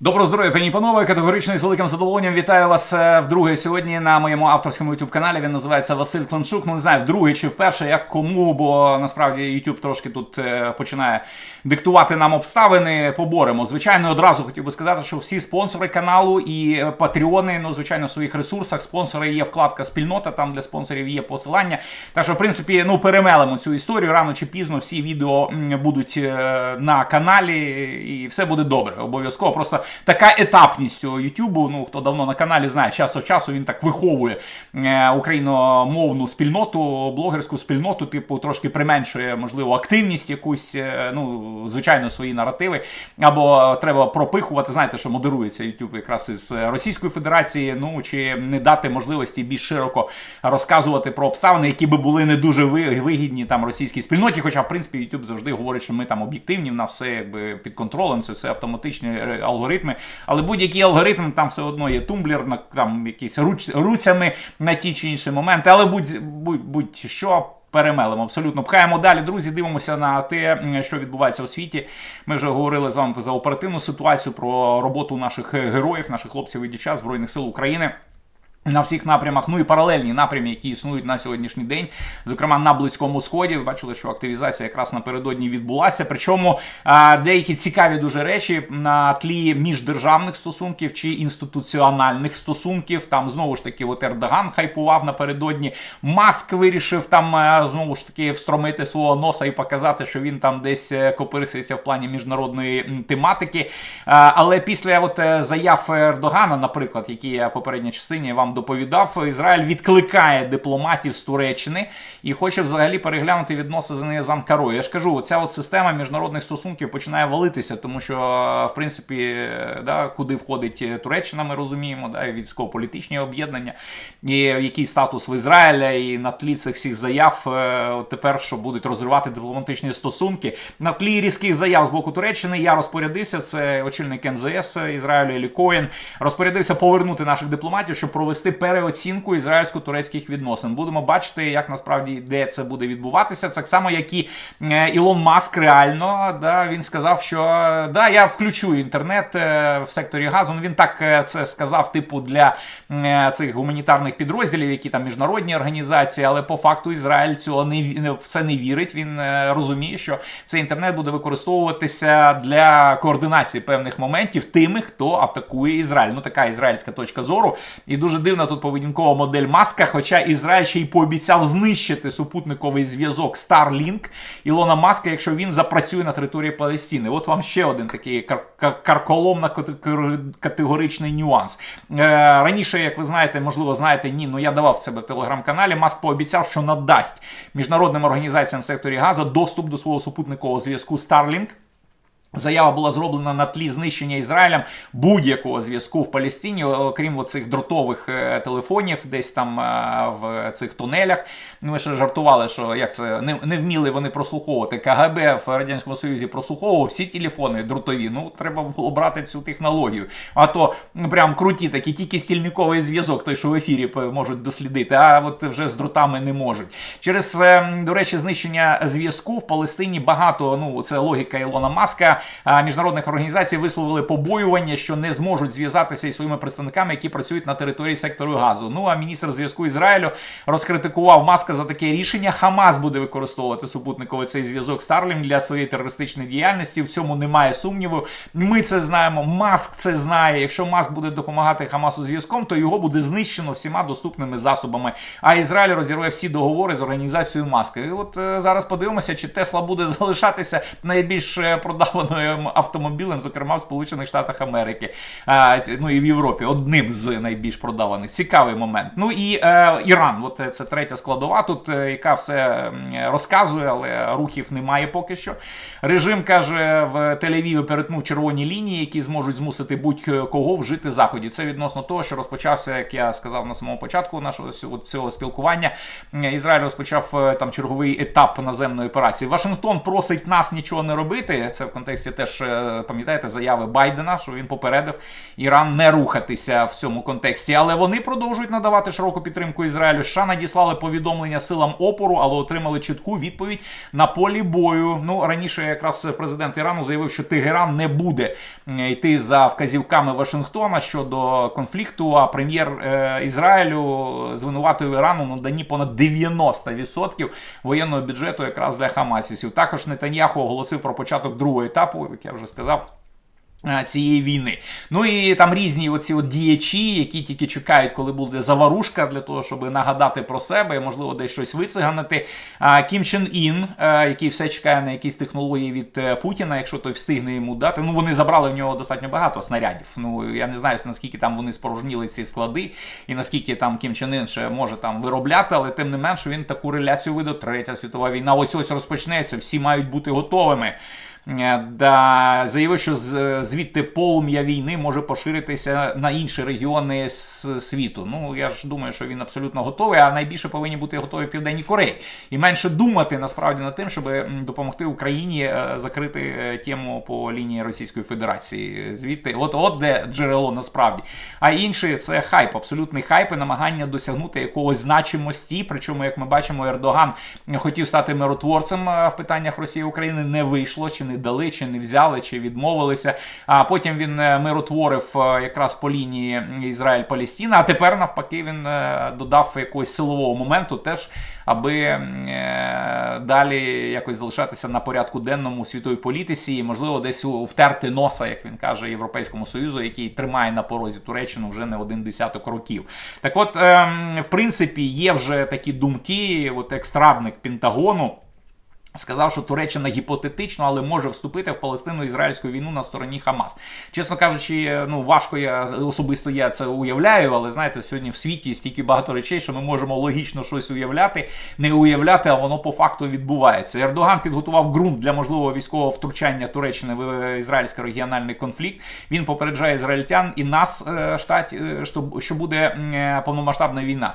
Доброго здоров'я, пані панове. Категорично і з великим задоволенням вітаю вас е, вдруге сьогодні на моєму авторському youtube каналі. Він називається Василь Климчук. Ну не знаю, вдруге чи вперше, як кому, бо насправді YouTube трошки тут е, починає диктувати нам обставини. Поборемо. Звичайно, одразу хотів би сказати, що всі спонсори каналу і патреони, ну звичайно, в своїх ресурсах. Спонсори є вкладка спільнота. Там для спонсорів є посилання. Так що, в принципі, ну перемелимо цю історію рано чи пізно. Всі відео будуть е, на каналі, і все буде добре. Обов'язково. Просто така етапність цього Ютубу. Ну хто давно на каналі знає, час від часу він так виховує е, україномовну спільноту, блогерську спільноту, типу, трошки применшує, можливо, активність якусь, е, ну, звичайно, свої наративи. Або треба пропихувати. Знаєте, що модерується YouTube якраз із Російської Федерації, ну чи не дати можливості більш широко розказувати про обставини, які би були не дуже вигідні там російській спільноті. Хоча, в принципі, YouTube завжди говорить, що ми там об'єктивні, в нас все якби під контролем, це все автоматичні е, алгоритми. Але будь-який алгоритм там все одно є тумблер, на там якісь руч, руцями на ті чи інші моменти. Але будь, будь, будь-що. Перемелемо абсолютно пхаємо далі. Друзі, дивимося на те, що відбувається у світі. Ми вже говорили з вами за оперативну ситуацію, про роботу наших героїв, наших хлопців і дівчат збройних сил України. На всіх напрямах, ну і паралельні напрямі, які існують на сьогоднішній день, зокрема на близькому сході. Ви бачили, що активізація якраз напередодні відбулася. Причому деякі цікаві дуже речі на тлі міждержавних стосунків чи інституціональних стосунків. Там знову ж таки от Ердоган хайпував напередодні. Маск вирішив там знову ж таки встромити свого носа і показати, що він там десь е, копирситься в плані міжнародної тематики. Але після от е, заяв Ердогана, наприклад, які я попередній частині вам доповідав, Ізраїль відкликає дипломатів з Туреччини і хоче взагалі переглянути відносини з Анкарою. Я ж кажу, оця от система міжнародних стосунків починає валитися, тому що в принципі, да, куди входить Туреччина, ми розуміємо, да, військово-політичні об'єднання, і який статус в Ізраїля, і на тлі цих всіх заяв е, тепер, що будуть розривати дипломатичні стосунки. На тлі різких заяв з боку Туреччини я розпорядився. Це очільник НЗС Ізраїлю Елі Коєн, розпорядився повернути наших дипломатів, щоб провести переоцінку ізраїльсько-турецьких відносин. Будемо бачити, як насправді де це буде відбуватися. Так само, як і е, Ілон Маск реально да, він сказав, що да, я включу інтернет е, в секторі газу. Ну він так е, це сказав, типу, для цих гуманітарних підрозділів, які там міжнародні організації, але по факту Ізраїль цього не в це не вірить. Він розуміє, що цей інтернет буде використовуватися для координації певних моментів тими, хто атакує Ізраїль. Ну така ізраїльська точка зору. І дуже дивна тут поведінкова модель Маска. Хоча Ізраїль ще й пообіцяв знищити супутниковий зв'язок Starlink Ілона Маска, якщо він запрацює на території Палестини. От вам ще один такий кар- кар- карколомно категоричний нюанс. Е, раніше, як ви знаєте, можливо, знаєте, ні, ну я давав в себе в телеграм-каналі. Маск пообіцяв, що надасть міжнародним організаціям в секторі Газа доступ до свого супутникового зв'язку Starlink. Заява була зроблена на тлі знищення Ізраїлем будь-якого зв'язку в Палестині, окрім оцих дротових е, телефонів, десь там е, в цих тунелях. Ну, Ми ще жартували, що як це не, не вміли вони прослуховувати. КГБ в радянському Союзі прослуховував всі телефони дротові. Ну треба було брати цю технологію. А то ну, прям круті такі, тільки стільниковий зв'язок, той, що в ефірі можуть дослідити, а от вже з дротами не можуть. Через, е, до речі, знищення зв'язку в Палестині багато. Ну це логіка Ілона Маска. Міжнародних організацій висловили побоювання, що не зможуть зв'язатися із своїми представниками, які працюють на території сектору газу. Ну а міністр зв'язку Ізраїлю розкритикував Маска за таке рішення. Хамас буде використовувати супутниковий цей зв'язок Starlink для своєї терористичної діяльності. В цьому немає сумніву. Ми це знаємо. Маск це знає. Якщо Маск буде допомагати Хамасу зв'язком, то його буде знищено всіма доступними засобами. А Ізраїль розірве всі договори з організацією Маска. І от е, зараз подивимося, чи Тесла буде залишатися найбільш е, продаваною автомобілем, зокрема в Сполучених Штатах Америки, ну і в Європі, одним з найбільш продаваних. Цікавий момент. Ну і е, Іран, от е, це третя складова, тут е, яка все розказує, але рухів немає поки що. Режим каже в Тель-Авіві перетнув червоні лінії, які зможуть змусити будь-кого вжити заходів. Це відносно того, що розпочався, як я сказав на самому початку нашого цього- спілкування. Ізраїль розпочав там черговий етап наземної операції. Вашингтон просить нас нічого не робити. Це в контексті контексті теж е, пам'ятаєте заяви Байдена, що він попередив Іран не рухатися в цьому контексті. Але вони продовжують надавати широку підтримку Ізраїлю. США надіслали повідомлення силам опору, але отримали чітку відповідь на полі бою. Ну раніше якраз президент Ірану заявив, що Тегеран не буде йти за вказівками Вашингтона щодо конфлікту. А прем'єр е, Ізраїлю звинуватив Ірану на наданні понад 90% воєнного бюджету якраз для Хамасівців. Також Нетаньяху оголосив про початок другого етапу, як я вже сказав. е, Цієї війни, ну і там різні оці от діячі, які тільки чекають, коли буде заварушка для того, щоб нагадати про себе і можливо десь щось вициганити. Кім Чен Ін, е, який все чекає на якісь технології від е, Путіна, якщо той встигне йому дати. Ну вони забрали в нього достатньо багато снарядів. Ну я не знаю наскільки там вони спорожніли ці склади, і наскільки там Кім Чен Ін ще може там виробляти, але тим не менше він таку реляцію видав. Третя світова війна. Ось ось розпочнеться. Всі мають бути готовими. Е, Да, заявив, що звідти полум'я війни може поширитися на інші регіони світу. Ну я ж думаю, що він абсолютно готовий, а найбільше повинні бути готові в Південній Кореї. І менше думати насправді над тим, щоб допомогти Україні е, закрити е, тему по лінії Російської Федерації. Звідти, от от де джерело насправді. А інші це хайп, абсолютний хайп і намагання досягнути якогось значимості. Причому, як ми бачимо, Ердоган хотів стати миротворцем в питаннях Росії України, не вийшло, чи не дали, чи не взяли, чи відмовилися. А потім він е, миротворив е, якраз по лінії Ізраїль-Палістина. А тепер навпаки він е, додав якогось силового моменту, теж аби далі якось залишатися на порядку денному світовій політиці, і можливо десь втерти носа, як він каже, Європейському Союзу, який тримає на порозі Туреччину вже не один десяток років. Так, от, ем, в принципі, є вже такі думки, от екстрадник Пентагону. Сказав, що Туреччина гіпотетично, але може вступити в Палестино-ізраїльську війну на стороні Хамас. Чесно кажучи, ну важко я особисто я це уявляю, але знаєте, сьогодні в світі стільки багато речей, що ми можемо логічно щось уявляти, не уявляти, а воно по факту відбувається. Ердоган підготував ґрунт для можливого військового втручання Туреччини в е, ізраїльсько-регіональний конфлікт. Він попереджає ізраїльтян і нас, е, штат, е, що, буде повномасштабна війна.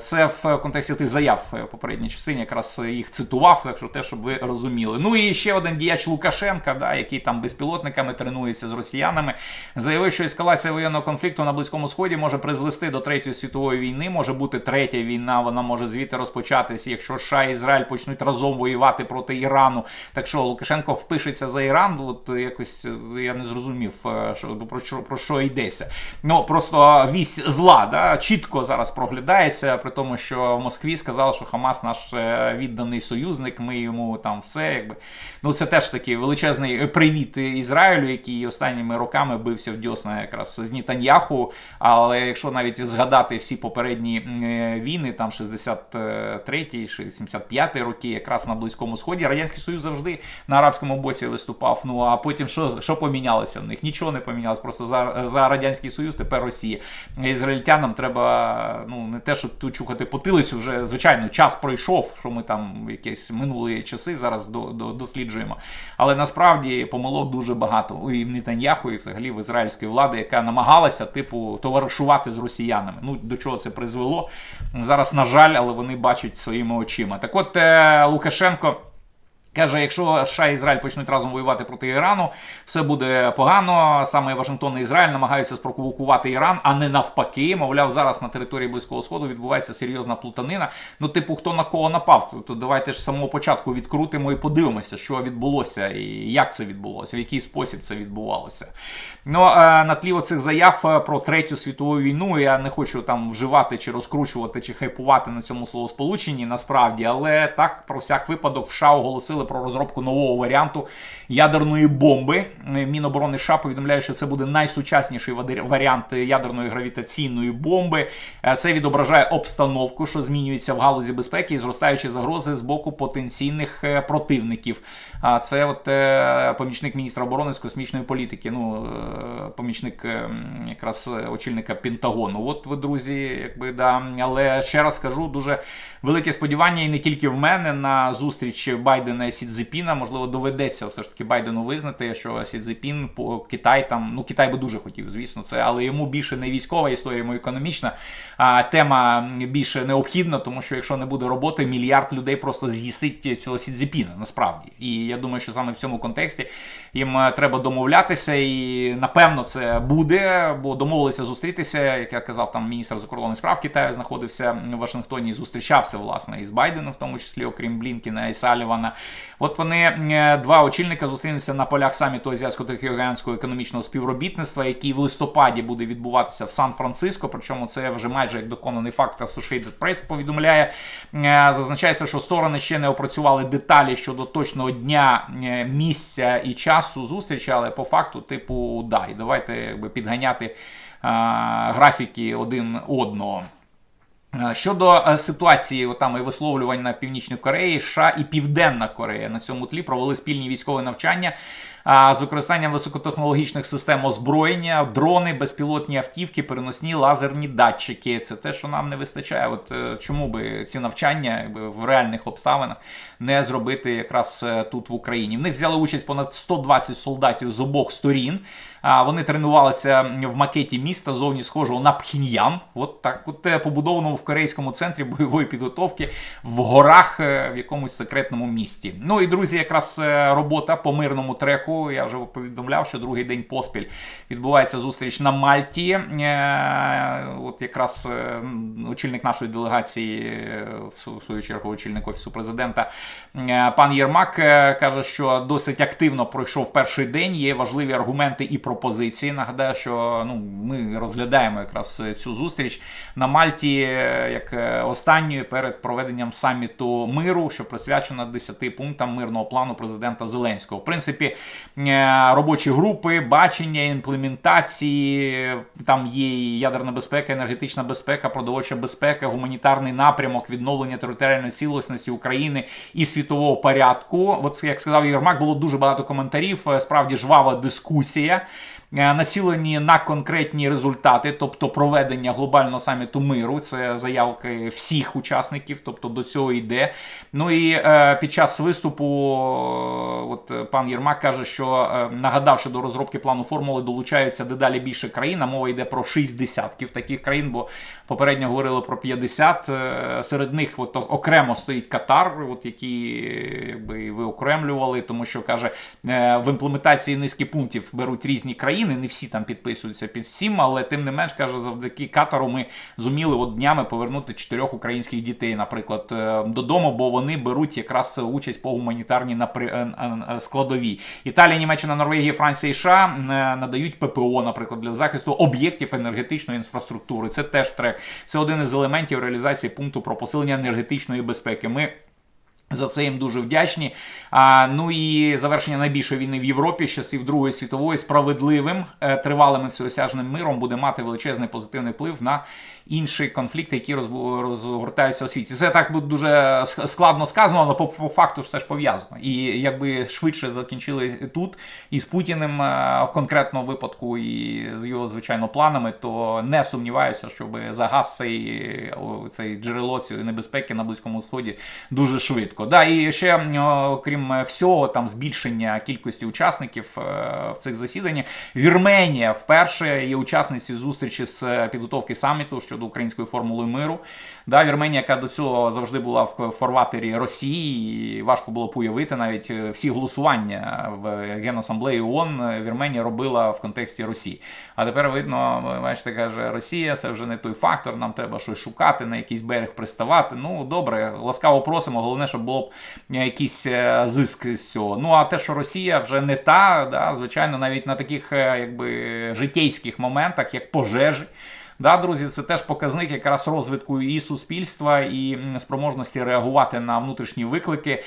Це в контексті тих заяв в попередній частині якраз їх цитував, так що те, щоб ви розуміли. Ну і ще один діяч Лукашенка, да, який там безпілотниками тренується з росіянами, заявив, що ескалація воєнного конфлікту на Близькому Сході може призвести до третьої світової війни. Може бути третя війна, вона може звідти розпочатися, якщо США і Ізраїль почнуть разом воювати проти Ірану. Так що Лукашенко впишеться за Іран. От якось е, я не зрозумів, е, що про що про що йдеться. Ну просто вісь зла, да, чітко зараз проглядається, при тому, що в Москві сказали, що Хамас наш е, відданий союзник. Ми йому там все якби. Ну це теж такий величезний привіт Ізраїлю, який останніми роками бився в дьосна якраз з Нітаньяху. Але якщо навіть згадати всі попередні е, війни, там 63-й, 65-й роки, якраз на Близькому Сході, Радянський Союз завжди на арабському боці виступав. Ну а потім що, що помінялося в них? Нічого не помінялось. Просто за, за Радянський Союз тепер Росія. Ізраїльтянам треба ну не те, щоб тут чухати потилицю, вже звичайно час пройшов, що ми там якісь минулі часи зараз до, до, досліджуємо. Але насправді помилок дуже багато і в Нетаньяху, і взагалі в ізраїльської влади, яка намагалася типу товаришувати з росіянами. Ну до чого це призвело зараз, на жаль, але вони бачать своїми очима. Так, от е, Лукашенко. Каже, якщо США і Ізраїль почнуть разом воювати проти Ірану, все буде погано. Саме Вашингтон і Ізраїль намагаються спровокувати Іран, а не навпаки. Мовляв, зараз на території Близького Сходу відбувається серйозна плутанина. Ну, типу, хто на кого напав? То давайте ж з самого початку відкрутимо і подивимося, що відбулося і як це відбулося, в який спосіб це відбувалося. Ну а на тлі оцих заяв е, про третю світову війну я не хочу там вживати чи розкручувати, чи хайпувати на цьому словосполученні насправді, але так про всяк випадок в США оголосили про розробку нового варіанту ядерної бомби. Міноборони США повідомляє, що це буде найсучасніший варіант ядерної гравітаційної бомби. Е, Це відображає обстановку, що змінюється в галузі безпеки і зростаючі загрози з боку потенційних е, противників. А це от е, помічник міністра оборони з космічної політики. Ну помічник е, якраз очільника Пентагону. От ви, друзі, якби да. Але ще раз скажу, дуже велике сподівання, і не тільки в мене на зустріч Байдена Сі Цзіпіна. Можливо, доведеться все ж таки Байдену визнати, що Сі Цзіпін по Китай там, ну Китай би дуже хотів, звісно, це, але йому більше не військова історія, йому економічна а, тема більше необхідна, тому що якщо не буде роботи, мільярд людей просто з'їсить цього Сі Цзіпіна, насправді. І я думаю, що саме в цьому контексті їм е, треба домовлятися, і напевно це буде, бо домовилися зустрітися, як я казав, там міністр закордонних справ Китаю знаходився в Вашингтоні і зустрічався власне із Байденом, в тому числі, окрім Блінкіна і Салівана. От вони е, два очільника зустрінуться на полях саміту азіатсько-тихоокеанського економічного співробітництва, який в листопаді буде відбуватися в Сан-Франциско. Причому це вже майже як доконаний факт Associated Press повідомляє. Е, Зазначається, що сторони ще не опрацювали деталі щодо точного дня, е, місця і часу зустрічі, але по факту, типу, да, і давайте якби підганяти графіки один одного. Е, Щодо е, ситуації от там і висловлювань на Північній Кореї, США і Південна Корея на цьому тлі провели спільні військові навчання з використанням високотехнологічних систем озброєння, дрони, безпілотні автівки, переносні лазерні датчики. Це те, що нам не вистачає. От е, чому би ці навчання в реальних обставинах не зробити якраз е, тут в Україні? В них взяли участь понад 120 солдатів з обох сторін. Вони тренувалися в макеті міста зовні схожого на Пхіньян. От так, от е, побудованому в корейському центрі бойової підготовки в горах в якомусь секретному місті. Ну і друзі, якраз робота по мирному треку. Я вже повідомляв, що другий день поспіль відбувається зустріч на Мальті. Е, От якраз е, очільник нашої делегації, е, в свою чергу, очільник офісу президента, пан Єрмак каже, що досить активно пройшов перший день. Є важливі аргументи і пропозиції. Нагадаю, що ну ми розглядаємо якраз цю зустріч на Мальті як останньою перед проведенням саміту миру, що присвячена 10 пунктам мирного плану президента Зеленського. В принципі, робочі групи, бачення, імплементації. Там є і ядерна безпека, енергетична безпека, продовольча безпека, гуманітарний напрямок, відновлення територіальної цілісності України і світового порядку. От як сказав Єрмак, було дуже багато коментарів. е, Справді жвава дискусія. Е, Націлені на конкретні результати, тобто проведення глобального саміту миру, це заявки всіх учасників, тобто до цього йде. Ну і е, під час виступу, е, от пан Єрмак каже, що нагадав, що до розробки плану формули долучаються дедалі більше країн. а Мова йде про 6 десятків таких країн, бо попередньо говорили про 50. Е, Серед них от, окремо стоїть Катар, от які якби і виокремлювали, тому що каже, в імплементації низки пунктів беруть різні країни, не всі там підписуються під всім, але тим не менш каже, завдяки Катару ми зуміли от днями повернути чотирьох українських дітей, наприклад, е, додому, бо вони беруть якраз участь по гуманітарній е, е, складовій. Італія, Німеччина, Норвегія, Франція і США надають ППО, наприклад, для захисту об'єктів енергетичної інфраструктури. Це теж трек. Це один із елементів реалізації пункту про посилення енергетичної безпеки. Ми за це їм дуже вдячні. А, ну і завершення найбільшої війни в Європі з часів Другої світової справедливим, е, тривалим і всеосяжним миром буде мати величезний позитивний вплив на інші конфлікти, які розгортаються у світі. Це так буде дуже складно сказано, але по, по факту все ж пов'язано. І якби швидше закінчили тут і з Путіним е, в конкретному випадку, і з його звичайно планами, то не сумніваюся, щоб загас цей, цей джерело цієї небезпеки на близькому сході дуже швидко. Да, і ще крім окрім всього, там збільшення кількості учасників е, в цих засіданнях. Вірменія вперше є учасницею зустрічі з е, підготовки саміту щодо української формули миру. Да, Вірменія, яка до цього завжди була в форватері Росії, і важко було б уявити навіть е, всі голосування в Генасамблеї ООН е, Вірменія робила в контексті Росії. А тепер видно, ви бачите, каже, Росія це вже не той фактор, нам треба щось шукати, на якийсь берег приставати. Ну добре, ласкаво просимо. Головне, щоб було б е, зиск з цього. Ну а те, що Росія вже не та, да, звичайно, навіть на таких е, якби житейських моментах, як пожежі. Да, друзі, це теж показник якраз розвитку і суспільства, і спроможності реагувати на внутрішні виклики.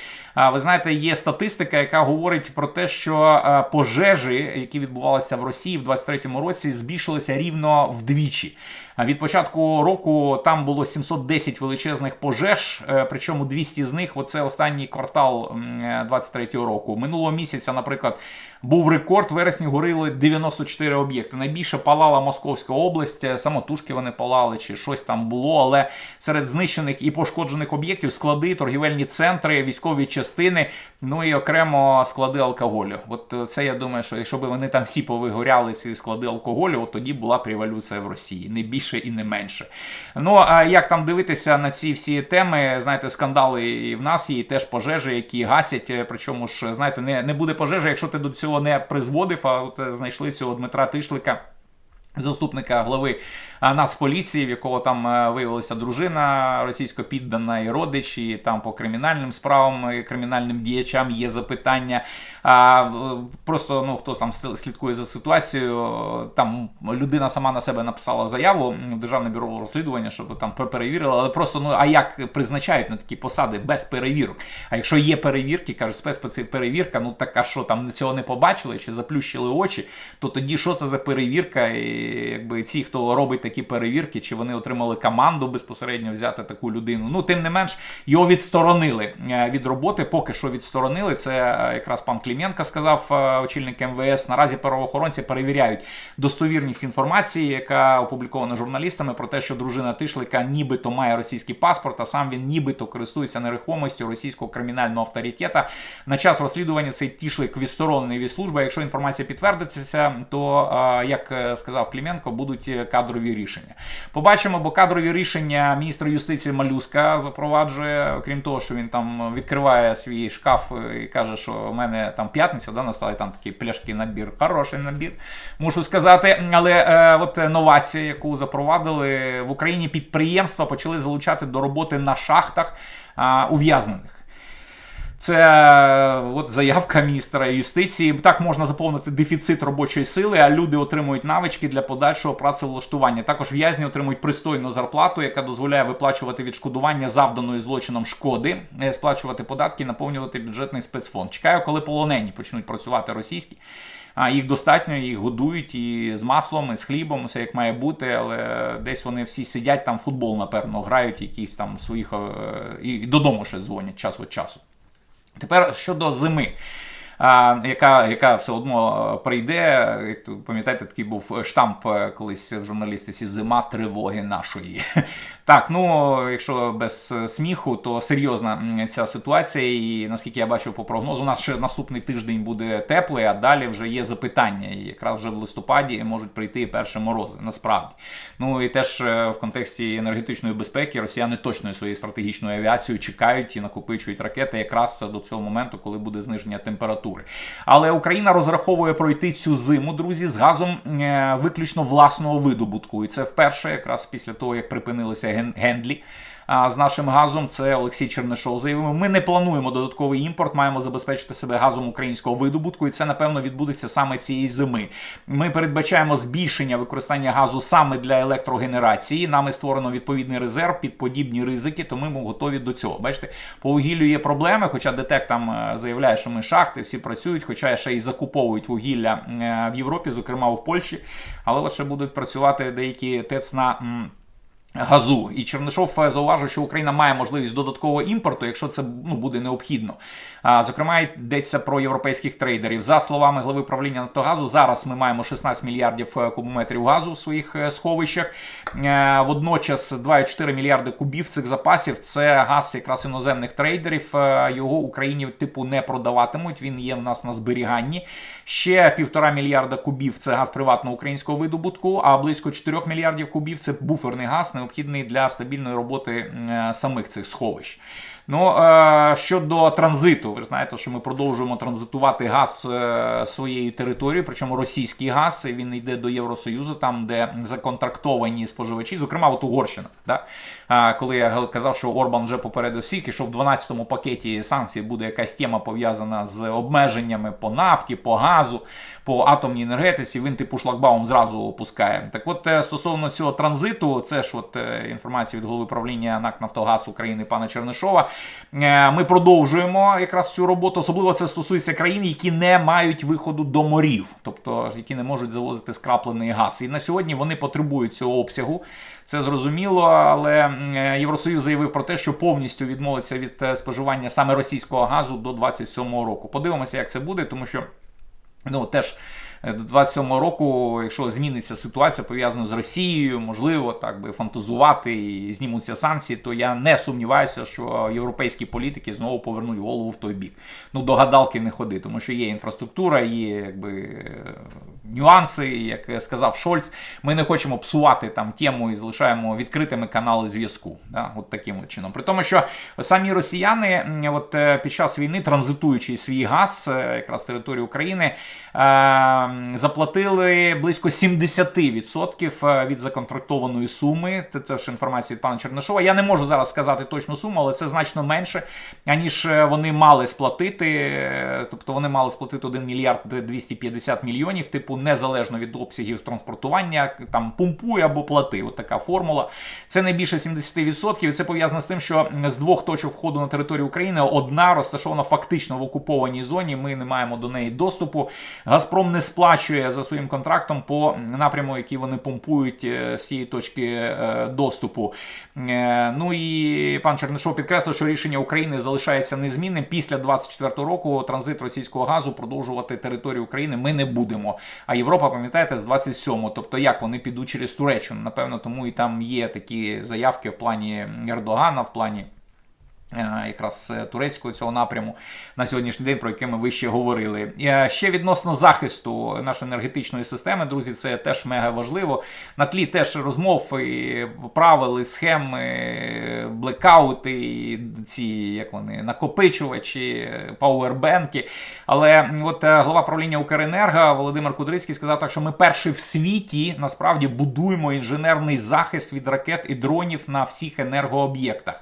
Ви знаєте, є статистика, яка говорить про те, що пожежі, які відбувалися в Росії в 23-му році, збільшилися рівно вдвічі. Від початку року там було 710 величезних пожеж, е, причому 200 з них оце останній квартал м, е, 23-го року. Минулого місяця, наприклад, був рекорд. В вересні горіли 94 об'єкти. Найбільше палала Московська область, е, самотужки вони палали, чи щось там було. Але серед знищених і пошкоджених об'єктів склади, торгівельні центри, військові частини, ну і окремо склади алкоголю. От це я думаю, що якщо б вони там всі повигоряли ці склади алкоголю, от тоді була б революція в Росії, не більше і не менше. Ну а як там дивитися на ці всі теми? Знаєте, скандали і в нас є, і теж пожежі, які гасять. е, Причому ж знаєте, не, не буде пожежі, якщо ти до цього не призводив. А от е, знайшли цього Дмитра Тишлика. Заступника глави а, Нацполіції, в якого там е, виявилася дружина російсько піддана і родичі, там по кримінальним справам, і кримінальним діячам є запитання. А просто ну хто там слідкує за ситуацією, там людина сама на себе написала заяву в Державне бюро розслідування, щоб там пер- перевірили, але просто ну а як призначають на такі посади без перевірок? А якщо є перевірки, кажуть, спецперевірка, ну так а що там цього не побачили чи заплющили очі, то тоді що це за перевірка? І якби ці, хто робить такі перевірки, чи вони отримали команду безпосередньо взяти таку людину. Ну тим не менш його відсторонили е, від роботи. Поки що відсторонили. Це е, якраз пан Кліменко сказав, е, очільник МВС. Наразі правоохоронці перевіряють достовірність інформації, яка опублікована журналістами про те, що дружина Тишлика нібито має російський паспорт, а сам він нібито користується нерухомістю російського кримінального авторитета. На час розслідування цей Тішлик відсторонений від служби. Якщо інформація підтвердиться, то як сказав Кліменко, будуть кадрові рішення. Побачимо, бо кадрові рішення міністра юстиції Малюска запроваджує, окрім того, що він там відкриває свій шкаф е, і каже, що в мене там п'ятниця, да, настала і там такий пляшки набір, хороший набір, мушу сказати. Але е, от новація, яку запровадили в Україні, підприємства почали залучати до роботи на шахтах а, ув'язнених. Це от заявка міністра юстиції. Так можна заповнити дефіцит робочої сили, а люди отримують навички для подальшого працевлаштування. Також в'язні отримують пристойну зарплату, яка дозволяє виплачувати відшкодування завданої злочином шкоди, е, сплачувати податки, наповнювати бюджетний спецфонд. Чекаю, коли полонені почнуть працювати російські. А їх достатньо, їх годують і з маслом, і з хлібом, все як має бути, але десь вони всі сидять там футбол, напевно, грають якісь там своїх е, і додому ще дзвонять час від часу. Тепер щодо зими. Яка яка все одно е, прийде, як пам'ятаєте, такий був штамп е, колись в журналістиці Зима тривоги нашої. Так, ну якщо без е, сміху, то серйозна ця ситуація. І наскільки я бачив по прогнозу, у нас ще наступний тиждень буде теплий, а далі вже є запитання. І якраз вже в листопаді можуть прийти і перші морози. Насправді. Ну і теж е, в контексті енергетичної безпеки росіяни точно своєю стратегічною авіацією чекають і накопичують ракети якраз до цього моменту, коли буде зниження температури. Але Україна розраховує пройти цю зиму, друзі, з газом е, виключно власного видобутку. І це вперше, якраз після того, як припинилися ген- гендлі. З нашим газом це Олексій Чернишов заявив. Ми не плануємо додатковий імпорт, маємо забезпечити себе газом українського видобутку, і це напевно відбудеться саме цієї зими. Ми передбачаємо збільшення використання газу саме для електрогенерації. Нами створено відповідний резерв під подібні ризики, тому ми готові до цього. Бачите, по вугіллю є проблеми, хоча ДТЕК там е, заявляє, що ми шахти, всі працюють, хоча ще й закуповують вугілля е, в Європі, зокрема в Польщі. Але от ще будуть працювати деякі ТЕЦ на. Газу і Чернишов е, зауважив, що Україна має можливість додаткового імпорту, якщо це ну, буде необхідно. А, зокрема, йдеться про європейських трейдерів. За словами глави правління Нафтогазу, зараз ми маємо 16 мільярдів е, кубометрів газу в своїх е, сховищах. Е, Водночас 2,4 мільярди кубів цих запасів це газ якраз іноземних трейдерів. Його Україні типу не продаватимуть. Він є в нас на зберіганні. Ще півтора мільярда кубів це газ приватного українського видобутку, а близько 4 мільярдів кубів це буферний газ, необхідний для стабільної роботи е, самих цих сховищ. Ну е, щодо транзиту, ви знаєте, що ми продовжуємо транзитувати газ е, своєю територією, причому російський газ він йде до Євросоюзу, там де законтрактовані споживачі, зокрема от Угорщина. Да? А, коли я казав, що Орбан вже попередив всіх, і що в 12-му пакеті санкцій буде якась тема пов'язана з обмеженнями по нафті, по газу, по атомній енергетиці, він типу шлагбаум зразу опускає. Так от е, стосовно цього транзиту, це ж от е, інформація від голови правління НАК Нафтогаз України пана Чернишова. Е, Ми продовжуємо якраз цю роботу. Особливо це стосується країн, які не мають виходу до морів, тобто які не можуть завозити скраплений газ. І на сьогодні вони потребують цього обсягу. Це зрозуміло, але е, Євросоюз заявив про те, що повністю відмовиться від е, споживання саме російського газу до 27-го року. Подивимося, як це буде, тому що ну теж. Е, До 27-го року, якщо зміниться ситуація пов'язана з Росією, можливо, так би фантазувати і знімуться санкції, то я не сумніваюся, що європейські політики знову повернуть голову в той бік. Ну до гадалки не ходи, тому що є інфраструктура, є якби е, нюанси. Як сказав Шольц, ми не хочемо псувати там тему і залишаємо відкритими канали зв'язку. Да? От таким чином. При тому, що самі росіяни, от е, під час війни, транзитуючи свій газ, якраз територію України, заплатили близько 70% від законтрактованої суми. Це теж інформація від пана Чернишова. Я не можу зараз сказати точну суму, але це значно менше, аніж е, вони мали сплатити. Е, Тобто вони мали сплатити 1 мільярд 250 мільйонів, типу, незалежно від обсягів транспортування, там пумпуй або плати. От така формула. Це не більше 70%. І це пов'язано з тим, що з двох точок входу на територію України одна розташована фактично в окупованій зоні. Ми не маємо до неї доступу. Газпром не сплачує за своїм контрактом по напряму, який вони помпують е, з цієї точки е, доступу. Е, Ну і пан Чернишов підкреслив, що рішення України залишається незмінним. Після 24 року транзит російського газу продовжувати територію України ми не будемо. А Європа, пам'ятаєте, з 27-го. Тобто, як вони підуть через Туреччину? Напевно, тому і там є такі заявки в плані Ердогана, в плані. Е, Якраз е, турецького цього напряму на сьогоднішній день, про який ми вище говорили. Е, Ще відносно захисту нашої енергетичної системи, друзі, це теж мега важливо. На тлі теж розмов і правил, і схем, і блекаути, і ці як вони накопичувачі, пауербенки. Але от голова правління Укренерго Володимир Кудрицький сказав так, що ми перші в світі насправді будуємо інженерний захист від ракет і дронів на всіх енергооб'єктах.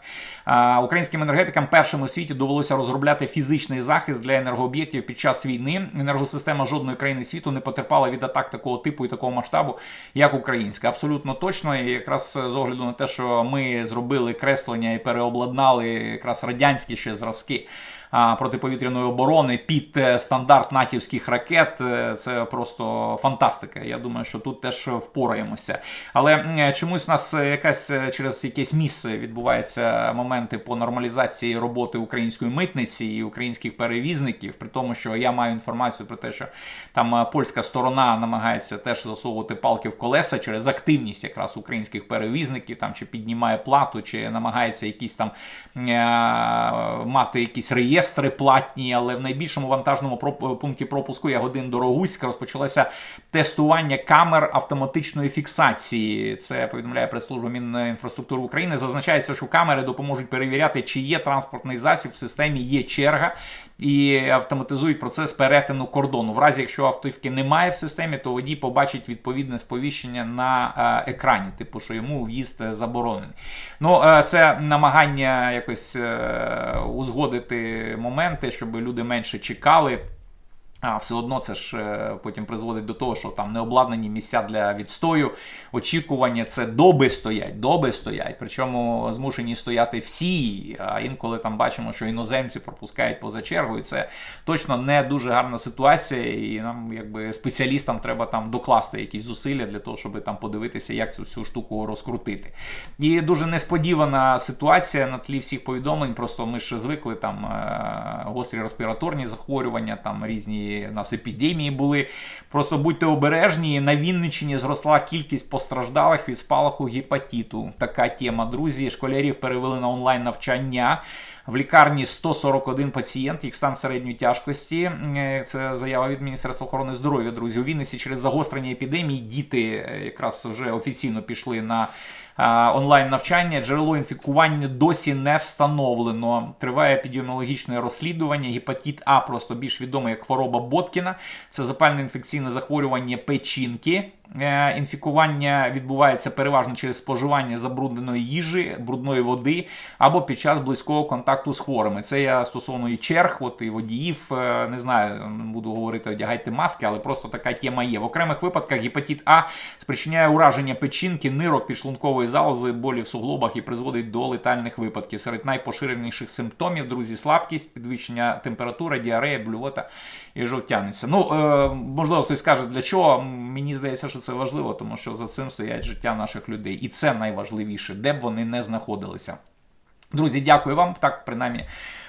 Українським енергетикам першим у світі довелося розробляти фізичний захист для енергооб'єктів під час війни. Енергосистема жодної країни світу не потерпала від атак такого типу і такого масштабу, як українська. Абсолютно точно. І якраз з огляду на те, що ми зробили креслення і переобладнали якраз радянські ще зразки. Протиповітряної оборони під е, стандарт натівських ракет е, це просто фантастика. Я думаю, що тут теж впораємося. Але чомусь у нас е, якась е, через якесь місце відбуваються моменти по нормалізації роботи української митниці і українських перевізників, при тому, що я маю інформацію про те, що там е, польська сторона намагається теж засовувати палки в колеса через активність якраз українських перевізників, там чи піднімає плату, чи намагається якісь там е, мати якісь реєстри платні, але в найбільшому вантажному пункті пропуску Ягодин Дорогуська розпочалося тестування камер автоматичної фіксації. Це повідомляє прес-служба Мінінфраструктури України. Зазначається, що камери допоможуть перевіряти, чи є транспортний засіб в системі, є черга. І автоматизують процес перетину кордону. В разі, якщо автівки немає в системі, то водій побачить відповідне сповіщення на е, екрані, типу, що йому в'їзд е, заборонений. Ну, е, це намагання якось узгодити моменти, щоб люди менше чекали. А все одно це ж е, потім призводить до того, що там необладнані місця для відстою, очікування це доби стоять, доби стоять. Причому змушені стояти всі. А інколи там бачимо, що іноземці пропускають поза чергою. Це точно не дуже гарна ситуація, і нам, якби спеціалістам, треба там докласти якісь зусилля для того, щоб там подивитися, як цю всю штуку розкрутити. І дуже несподівана ситуація на тлі всіх повідомлень. Просто ми ж звикли там е, гострі респіраторні захворювання, там різні у нас епідемії були. Просто будьте обережні. На Вінниччині зросла кількість постраждалих від спалаху гепатиту. Така тема, друзі. Школярів перевели на онлайн навчання. В лікарні 141 пацієнт, їх стан середньої тяжкості. Це заява від Міністерства охорони здоров'я, друзі. У Вінниці через загострення епідемії діти е, якраз вже офіційно пішли на онлайн навчання. Джерело інфікування досі не встановлено. Триває епідеміологічне розслідування. Гепатит А просто більш відомий як хвороба Боткіна. Це запальне інфекційне захворювання печінки. Е, Інфікування відбувається переважно через споживання забрудненої їжі, брудної води або під час близького контакту з хворими. Це я стосовно і черг, от і водіїв. е, Не знаю, буду говорити, одягайте маски, але просто така тема є. В окремих випадках гепатит А спричиняє ураження печінки, нирок, підшлункової залози, болі в суглобах і призводить до летальних випадків. Серед найпоширеніших симптомів, друзі, слабкість, підвищення температури, діарея, блювота і жовтяниця. Ну, е, можливо, хтось скаже, для чого. Мені здається, що це важливо, тому що за цим стоять життя наших людей. І це найважливіше, де б вони не знаходилися. Друзі, дякую вам. Так, принаймні,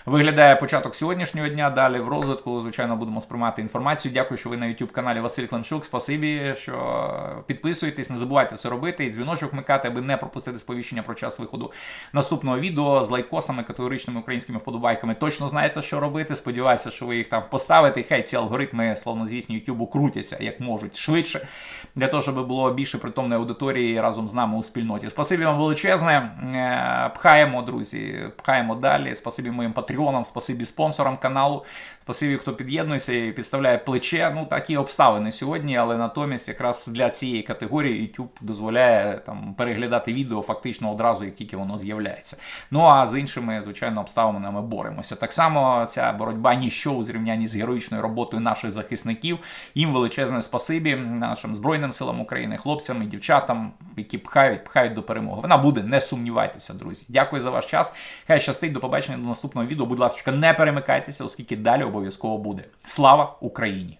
виглядає початок сьогоднішнього дня. Далі в розвитку, звичайно, будемо сприймати інформацію. Дякую, що ви на youtube каналі Василь Климчук. Спасибі, що підписуєтесь, не забувайте це робити і дзвіночок вмикати, аби не пропустити сповіщення про час виходу наступного відео з лайкосами, категоричними українськими вподобайками. Точно знаєте, що робити. Сподіваюся, що ви їх там поставите. І хай ці алгоритми, славнозвісні Ютубу, крутяться як можуть швидше, для того, щоб було більше притомної аудиторії разом з нами у спільноті. Спасибі вам величезне. Е, Пхаємо, друзі, пхаємо далі. Спасибі моїм патреонам, спасибі спонсорам каналу. Спасибі, хто під'єднується і підставляє плече. Ну такі обставини сьогодні, але натомість, якраз для цієї категорії YouTube дозволяє там переглядати відео фактично одразу, як тільки воно з'являється. Ну а з іншими, звичайно, обставинами боремося. Так само ця боротьба ніщо у зрівнянні з героїчною роботою наших захисників. Їм величезне спасибі нашим збройним силам України, хлопцям і дівчатам, які пхають, пхають до перемоги. Вона буде, не сумнівайтеся, друзі. Дякую за ваш час. Хай щастить, до побачення до наступного відео. Будь ласка, не перемикайтеся, оскільки далі обов'язково буде. Слава Україні!